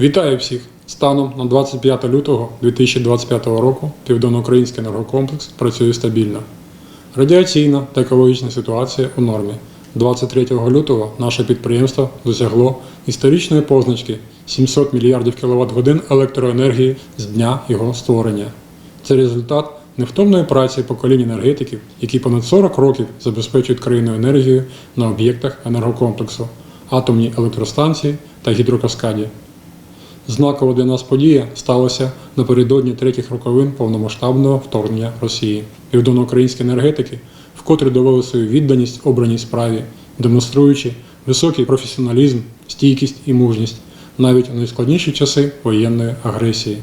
Вітаю всіх! Станом на 25 лютого 2025 року Південноукраїнський енергокомплекс працює стабільно. Радіаційна та екологічна ситуація у нормі. 23 лютого наше підприємство досягло історичної позначки 700 мільярдів кВт годин електроенергії з дня його створення. Це результат невтомної праці поколінь енергетиків, які понад 40 років забезпечують країну енергією на об'єктах енергокомплексу, атомній електростанції та гідрокаскаді. Знакова для нас подія сталася напередодні третіх роковин повномасштабного вторгнення Росії. Південноукраїнські енергетики вкотре довели свою відданість обраній справі, демонструючи високий професіоналізм, стійкість і мужність навіть у найскладніші часи воєнної агресії.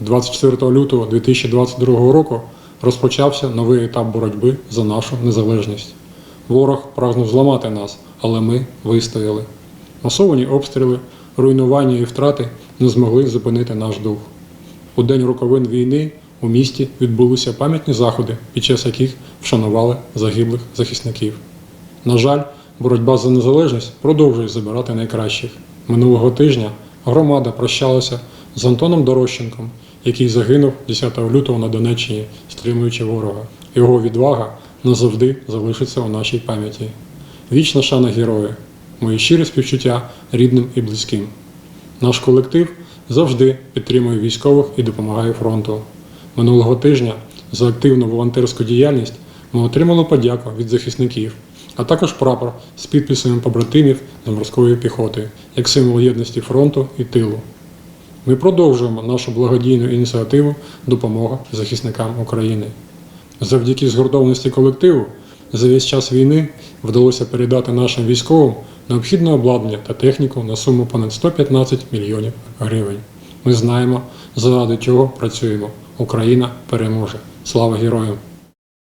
24 лютого 2022 року розпочався новий етап боротьби за нашу незалежність. Ворог прагнув зламати нас, але ми вистояли. Масовані обстріли, руйнування і втрати не змогли зупинити наш дух. У день роковин війни у місті відбулися пам'ятні заходи, під час яких вшанували загиблих захисників. На жаль, боротьба за незалежність продовжує забирати найкращих. Минулого тижня громада прощалася з Антоном Дорощенком, який загинув 10 лютого на Донеччині, стримуючи ворога. Його відвага назавжди залишиться у нашій пам'яті. Вічна шана герою, мої щирі співчуття рідним і близьким. Наш колектив завжди підтримує військових і допомагає фронту. Минулого тижня за активну волонтерську діяльність ми отримали подяку від захисників, а також прапор з підписами побратимів з морської піхоти, як символ єдності фронту і тилу. Ми продовжуємо нашу благодійну ініціативу Допомога захисникам України. Завдяки згуртованості колективу за весь час війни вдалося передати нашим військовим необхідне обладнання та техніку на суму понад 115 мільйонів гривень. Ми знаємо, заради чого працюємо. Україна переможе. Слава героям!